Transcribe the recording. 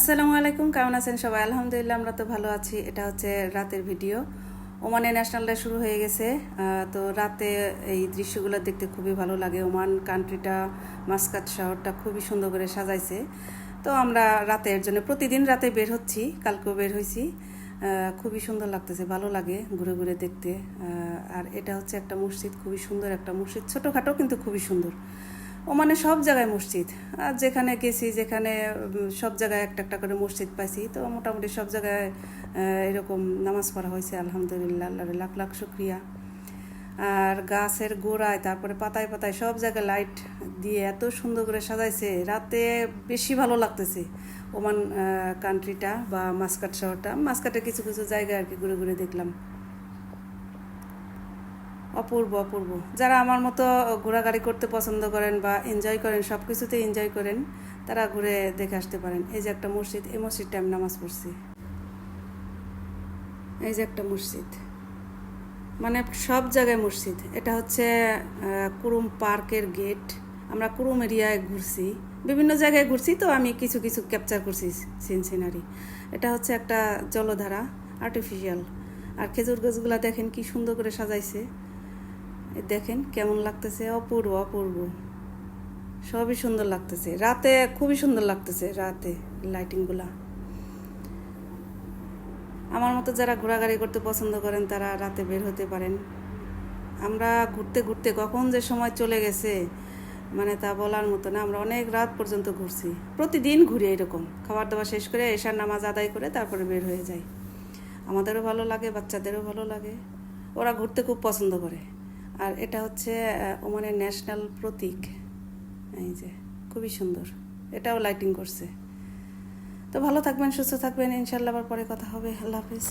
আসসালামু আলাইকুম, কেমন আছেন সবাই? আলহামদুলিল্লাহ, আমরা তো ভালো আছি। এটা হচ্ছে রাতের ভিডিও। ওমানে ন্যাশনাল ডে শুরু হয়ে গেছে। তো রাতে এই দৃশ্যগুলো দেখতে খুবই ভালো লাগে। ওমান কান্ট্রিটা, মাস্কাট শহরটা খুবই সুন্দর করে সাজাইছে। তো আমরা রাতের জন্য, প্রতিদিন রাতে বের হচ্ছি, কালকেও বের হয়েছি খুবই সুন্দর লাগতেছে, ভালো লাগে ঘুরে ঘুরে দেখতে। আর এটা হচ্ছে একটা মসজিদ, খুবই সুন্দর একটা মসজিদ। ছোটোখাটো, কিন্তু খুবই সুন্দর। ওমানে সব জায়গায় মসজিদ। আর যেখানে গেছি, যেখানে সব জায়গায় একটা একটা করে মসজিদ পাইছি। তো মোটামুটি সব জায়গায় এরকম নামাজ পড়া হয়েছে, আলহামদুলিল্লাহ, আল্লাহর লাখ লাখ শুক্রিয়া। আর গাছের গোড়ায়, তারপরে পাতায় পাতায় সব জায়গায় লাইট দিয়ে এত সুন্দর করে সাজাইছে। রাতে বেশি ভালো লাগতেছে ওমান কান্ট্রিটা বা মাস্কাট শহরটা। মাস্কাটে কিছু কিছু জায়গায় আর কি ঘুরে ঘুরে দেখলাম। অপূর্ব অপূর্ব। যারা আমার মতো ঘোরাঘুরি করতে পছন্দ করেন বা এনজয় করেন সব কিছুতে এনজয় করেন, তারা ঘুরে দেখে আসতে পারেন। এই যে একটা মসজিদ, এই মসজিদটা আমি নামাজ পড়ছি। এই যে একটা মসজিদ। মানে সব জায়গায় মসজিদ। এটা হচ্ছে কুরুম পার্কের গেট। আমরা কুরুম এরিয়ায় ঘুরছি। বিভিন্ন জায়গায় ঘুরছি তো আমি কিছু কিছু ক্যাপচার করছি সিন সিনারি এটা হচ্ছে একটা জলধারা আর্টিফিশিয়াল আর খেজুর গাছগুলা দেখেন কি সুন্দর করে সাজাইছে। দেখেন কেমন লাগতেছে, অপূর্ব অপূর্ব। সবই সুন্দর লাগতেছে। রাতে খুবই সুন্দর লাগতেছে, রাতে লাইটিংগুলা আমার মতো যারা ঘোরাঘুরি করতে পছন্দ করেন, তারা রাতে বের হতে পারেন। আমরা ঘুরতে ঘুরতে কখন যে সময় চলে গেছে মানে তা বলার মতো না। আমরা অনেক রাত পর্যন্ত ঘুরছি। প্রতিদিন ঘুরি এরকম খাবার দাবার শেষ করে এশার নামাজ আদায় করে তারপরে বের হয়ে যাই। আমাদেরও ভালো লাগে, বাচ্চাদেরও ভালো লাগে। ওরা ঘুরতে খুব পছন্দ করে। আর এটা হচ্ছে ওমানের ন্যাশনাল প্রতীক। এই যে, খুবই সুন্দর। এটাও লাইটিং করছে। তো ভালো থাকবেন, সুস্থ থাকবেন। ইনশাল্লাহ আবার পরে কথা হবে। আল্লাহ হাফিজ।